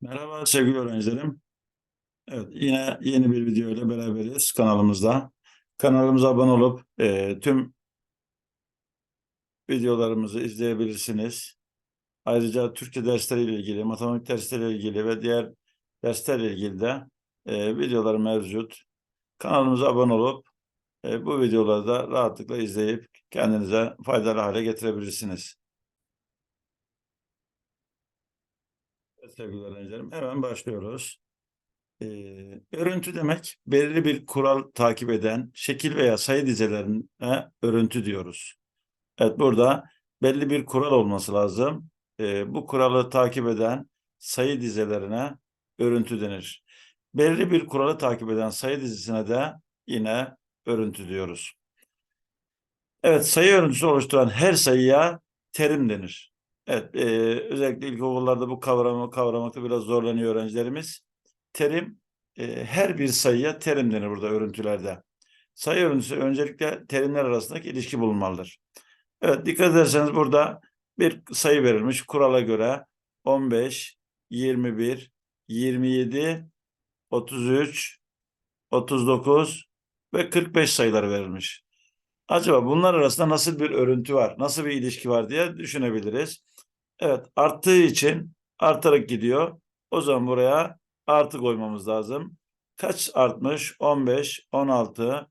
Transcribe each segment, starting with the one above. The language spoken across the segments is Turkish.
Merhaba sevgili öğrencilerim. Evet, yine yeni bir video ile beraberiz kanalımızda. Kanalımıza abone olup e, tüm videolarımızı izleyebilirsiniz. Ayrıca Türkçe dersleriyle ilgili, matematik dersleriyle ilgili ve diğer derslerle ilgili de e, videolar mevcut. Kanalımıza abone olup e, bu videoları da rahatlıkla izleyip kendinize faydalı hale getirebilirsiniz. Sevgili öğrencilerim hemen başlıyoruz. Ee, örüntü demek belirli bir kural takip eden şekil veya sayı dizelerine örüntü diyoruz. Evet burada belli bir kural olması lazım. Ee, bu kuralı takip eden sayı dizelerine örüntü denir. Belirli bir kuralı takip eden sayı dizisine de yine örüntü diyoruz. Evet sayı örüntüsü oluşturan her sayıya terim denir. Evet e, özellikle ilkokullarda bu kavramı kavramakta biraz zorlanıyor öğrencilerimiz terim e, her bir sayıya terim denir burada örüntülerde. Sayı örüntüsü öncelikle terimler arasındaki ilişki bulunmalıdır. Evet dikkat ederseniz burada bir sayı verilmiş kurala göre 15, 21, 27, 33, 39 ve 45 sayıları verilmiş. Acaba bunlar arasında nasıl bir örüntü var, nasıl bir ilişki var diye düşünebiliriz. Evet arttığı için artarak gidiyor. O zaman buraya artı koymamız lazım. Kaç artmış? 15, 16,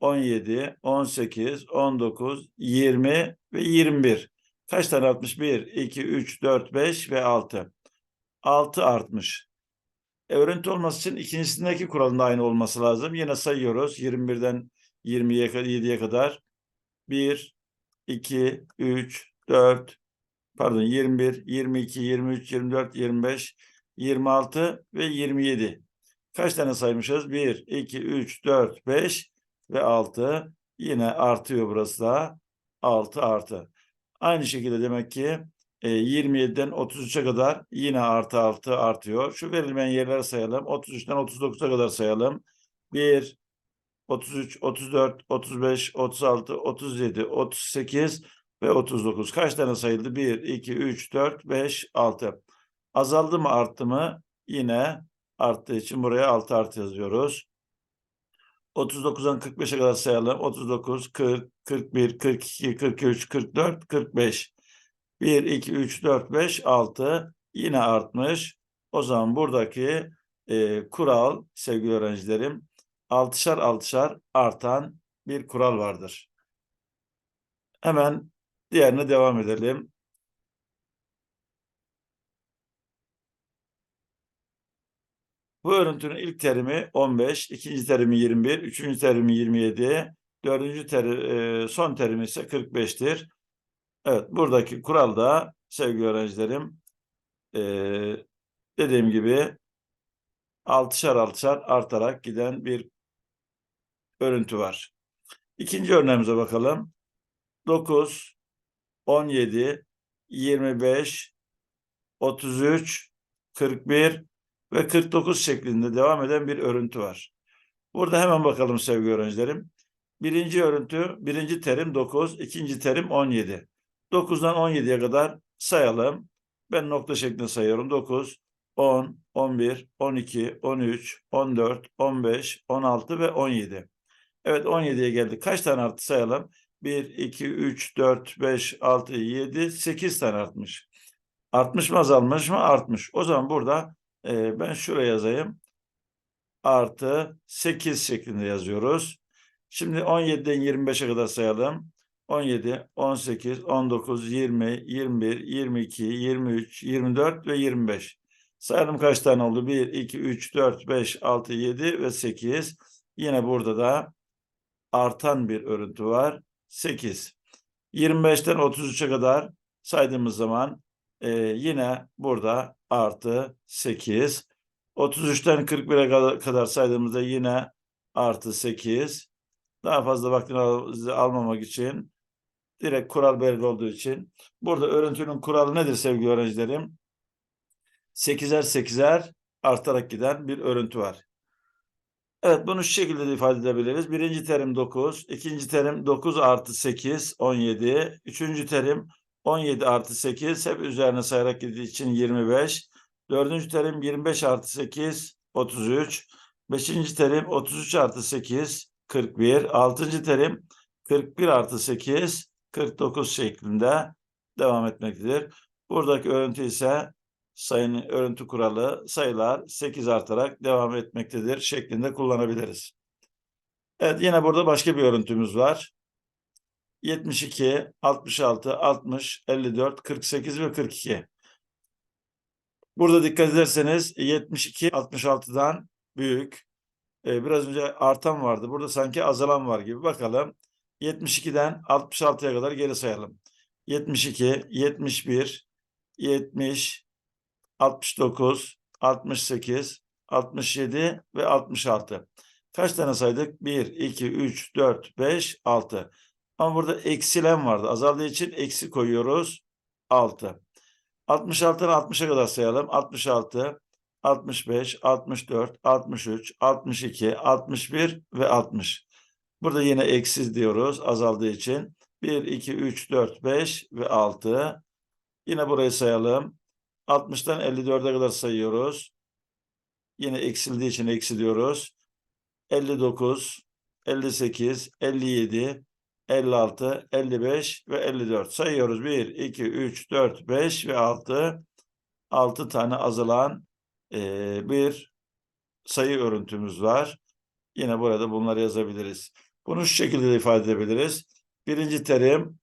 17, 18, 19, 20 ve 21. Kaç tane artmış? 1, 2, 3, 4, 5 ve 6. 6 artmış. E, örüntü olması için ikincisindeki kuralın aynı olması lazım. Yine sayıyoruz. 21'den 20'ye 7'ye kadar. 1, 2, 3, 4, pardon 21, 22, 23, 24, 25, 26 ve 27. Kaç tane saymışız? 1, 2, 3, 4, 5 ve 6. Yine artıyor burası da. 6 artı. Aynı şekilde demek ki e, 27'den 33'e kadar yine artı 6 artıyor. Şu verilmeyen yerleri sayalım. 33'ten 39'a kadar sayalım. 1, 33, 34, 35, 36, 37, 38 ve 39. Kaç tane sayıldı? 1, 2, 3, 4, 5, 6. Azaldı mı arttı mı? Yine arttığı için buraya 6 artı yazıyoruz. 39'dan 45'e kadar sayalım. 39, 40, 41, 42, 43, 44, 45. 1, 2, 3, 4, 5, 6. Yine artmış. O zaman buradaki e, kural sevgili öğrencilerim altışar altışar artan bir kural vardır. Hemen diğerine devam edelim. Bu örüntünün ilk terimi 15, ikinci terimi 21, üçüncü terimi 27, dördüncü teri, e, son terimi ise 45'tir. Evet, buradaki kural da sevgili öğrencilerim e, dediğim gibi altışar altışar artarak giden bir örüntü var. İkinci örneğimize bakalım. 9, 17, 25, 33, 41 ve 49 şeklinde devam eden bir örüntü var. Burada hemen bakalım sevgili öğrencilerim. Birinci örüntü, birinci terim 9, ikinci terim 17. 9'dan 17'ye kadar sayalım. Ben nokta şeklinde sayıyorum. 9, 10, 11, 12, 13, 14, 15, 16 ve 17. Evet 17'ye geldik. Kaç tane arttı sayalım. 1, 2, 3, 4, 5, 6, 7, 8 tane artmış. Artmış mı azalmış mı? Artmış. O zaman burada e, ben şuraya yazayım. Artı 8 şeklinde yazıyoruz. Şimdi 17'den 25'e kadar sayalım. 17, 18, 19, 20, 21, 22, 23, 24 ve 25. Sayalım kaç tane oldu? 1, 2, 3, 4, 5, 6, 7 ve 8. Yine burada da artan bir örüntü var. 8. 25'ten 33'e kadar saydığımız zaman e, yine burada artı 8. 33'ten 41'e kadar, saydığımızda yine artı 8. Daha fazla vaktini al, almamak için direkt kural belirli olduğu için burada örüntünün kuralı nedir sevgili öğrencilerim? 8'er 8'er artarak giden bir örüntü var. Evet bunu şu şekilde de ifade edebiliriz. Birinci terim 9, ikinci terim 9 artı 8, 17. Üçüncü terim 17 artı 8 hep üzerine sayarak gittiği için 25. Dördüncü terim 25 artı 8, 33. Beşinci terim 33 artı 8, 41. Altıncı terim 41 artı 8, 49 şeklinde devam etmektedir. Buradaki örüntü ise sayının örüntü kuralı sayılar 8 artarak devam etmektedir şeklinde kullanabiliriz. Evet yine burada başka bir örüntümüz var. 72, 66, 60, 54, 48 ve 42. Burada dikkat ederseniz 72 66'dan büyük. Ee, biraz önce artan vardı. Burada sanki azalan var gibi. Bakalım. 72'den 66'ya kadar geri sayalım. 72, 71, 70, 69, 68, 67 ve 66. Kaç tane saydık? 1, 2, 3, 4, 5, 6. Ama burada eksilen vardı. Azaldığı için eksi koyuyoruz. 6. 66'dan 60'a kadar sayalım. 66, 65, 64, 63, 62, 61 ve 60. Burada yine eksiz diyoruz azaldığı için. 1, 2, 3, 4, 5 ve 6. Yine burayı sayalım. 60'tan 54'e kadar sayıyoruz. Yine eksildiği için eksi diyoruz. 59, 58, 57, 56, 55 ve 54. Sayıyoruz. 1, 2, 3, 4, 5 ve 6. 6 tane azalan e, bir sayı örüntümüz var. Yine burada bunları yazabiliriz. Bunu şu şekilde de ifade edebiliriz. Birinci terim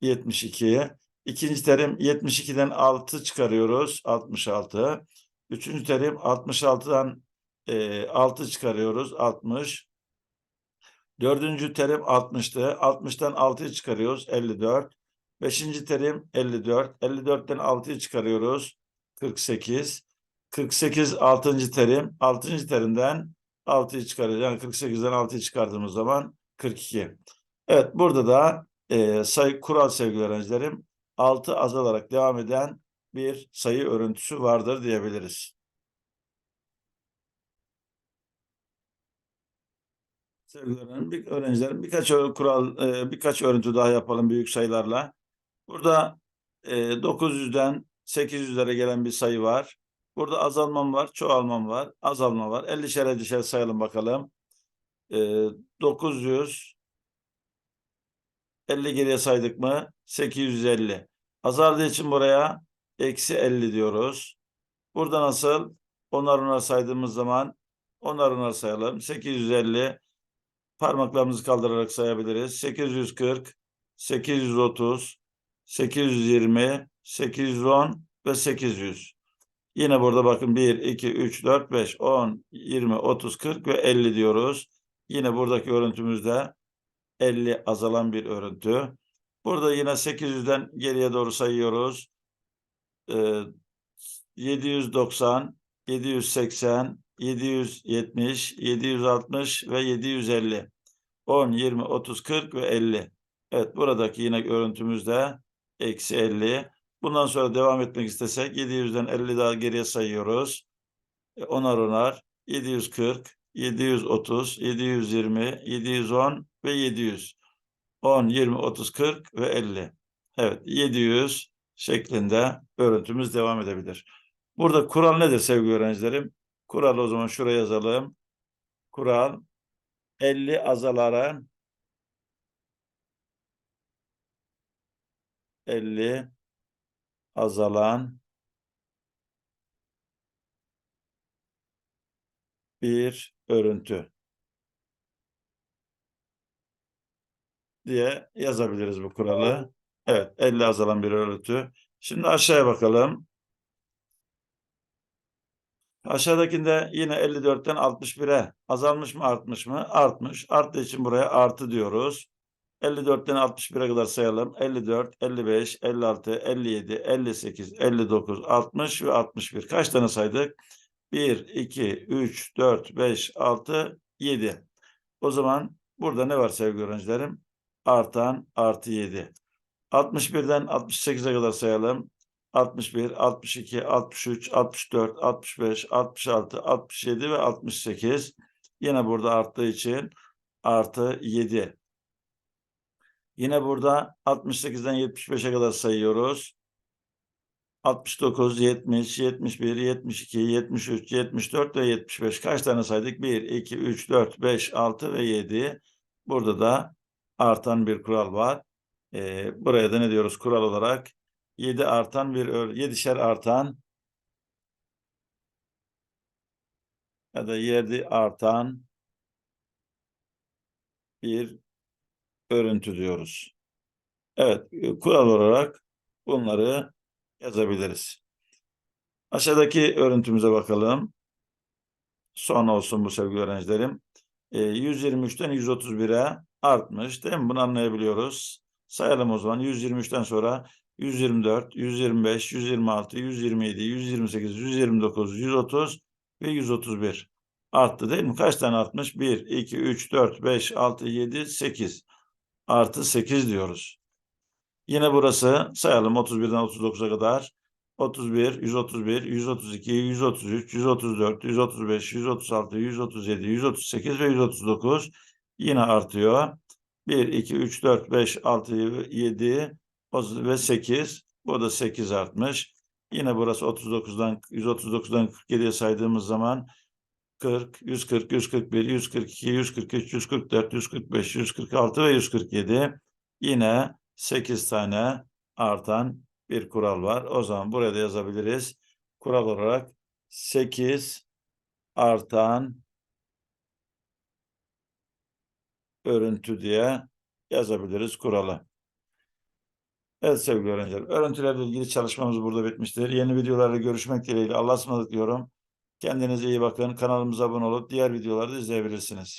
72. İkinci terim 72'den 6 çıkarıyoruz. 66. Üçüncü terim 66'dan e, 6 çıkarıyoruz. 60. Dördüncü terim 60'tı. 60'tan 6'yı çıkarıyoruz. 54. Beşinci terim 54. 54'ten 6'yı çıkarıyoruz. 48. 48 altıncı terim. Altıncı terimden 6'yı çıkarıyoruz. Yani 48'den 6'yı çıkardığımız zaman 42. Evet burada da e, sayı kural sevgili öğrencilerim 6 azalarak devam eden bir sayı örüntüsü vardır diyebiliriz. Sevgili öğrencilerim, bir, öğrencilerim birkaç kural, e, birkaç örüntü daha yapalım büyük sayılarla. Burada e, 900'den 800'lere gelen bir sayı var. Burada azalmam var, çoğalmam var, azalma var. 50'şer 50'şer sayalım bakalım. E, 900 50 geriye saydık mı? 850. Azaldığı için buraya eksi 50 diyoruz. Burada nasıl? Onar onar saydığımız zaman onar onar sayalım. 850 parmaklarımızı kaldırarak sayabiliriz. 840, 830, 820, 810 ve 800. Yine burada bakın 1, 2, 3, 4, 5, 10, 20, 30, 40 ve 50 diyoruz. Yine buradaki örüntümüzde 50 azalan bir örüntü. Burada yine 800'den geriye doğru sayıyoruz. Ee, 790, 780, 770, 760 ve 750. 10, 20, 30, 40 ve 50. Evet buradaki yine görüntümüzde eksi 50. Bundan sonra devam etmek istesek 700'den 50 daha geriye sayıyoruz. E, onar onar 740, 730, 720, 710 ve 700. 10, 20, 30, 40 ve 50. Evet 700 şeklinde örüntümüz devam edebilir. Burada kural nedir sevgili öğrencilerim? Kural o zaman şuraya yazalım. Kural 50 azalara 50 azalan bir örüntü diye yazabiliriz bu kuralı. Evet 50 azalan bir örüntü. Şimdi aşağıya bakalım. Aşağıdakinde yine 54'ten 61'e azalmış mı artmış mı? Artmış. Arttığı için buraya artı diyoruz. 54'ten 61'e kadar sayalım. 54, 55, 56, 57, 58, 59, 60 ve 61. Kaç tane saydık? 1, 2, 3, 4, 5, 6, 7. O zaman burada ne var sevgili öğrencilerim? Artan artı 7. 61'den 68'e kadar sayalım. 61, 62, 63, 64, 65, 66, 67 ve 68. Yine burada arttığı için artı 7. Yine burada 68'den 75'e kadar sayıyoruz. 69, 70, 71, 72, 73, 74 ve 75. Kaç tane saydık? 1, 2, 3, 4, 5, 6 ve 7. Burada da artan bir kural var. Ee, buraya da ne diyoruz kural olarak? 7 artan bir, 7'şer artan ya da 7 artan bir örüntü diyoruz. Evet, e, kural olarak bunları yazabiliriz. Aşağıdaki örüntümüze bakalım. Son olsun bu sevgili öğrencilerim. E, 123'ten 131'e artmış değil mi? Bunu anlayabiliyoruz. Sayalım o zaman. 123'ten sonra 124, 125, 126, 127, 128, 129, 130 ve 131 arttı değil mi? Kaç tane artmış? 1, 2, 3, 4, 5, 6, 7, 8 artı 8 diyoruz. Yine burası sayalım 31'den 39'a kadar. 31, 131, 132, 133, 134, 135, 136, 137, 138 ve 139 yine artıyor. 1, 2, 3, 4, 5, 6, 7 ve 8. Bu da 8 artmış. Yine burası 39'dan 139'dan 47'ye saydığımız zaman 40, 140, 141, 142, 143, 144, 145, 146 ve 147. Yine 8 tane artan bir kural var. O zaman buraya da yazabiliriz. Kural olarak 8 artan örüntü diye yazabiliriz kuralı. Evet sevgili öğrenciler, örüntülerle ilgili çalışmamız burada bitmiştir. Yeni videolarda görüşmek dileğiyle. Allah'a ısmarladık diyorum. Kendinize iyi bakın. Kanalımıza abone olup diğer videoları da izleyebilirsiniz.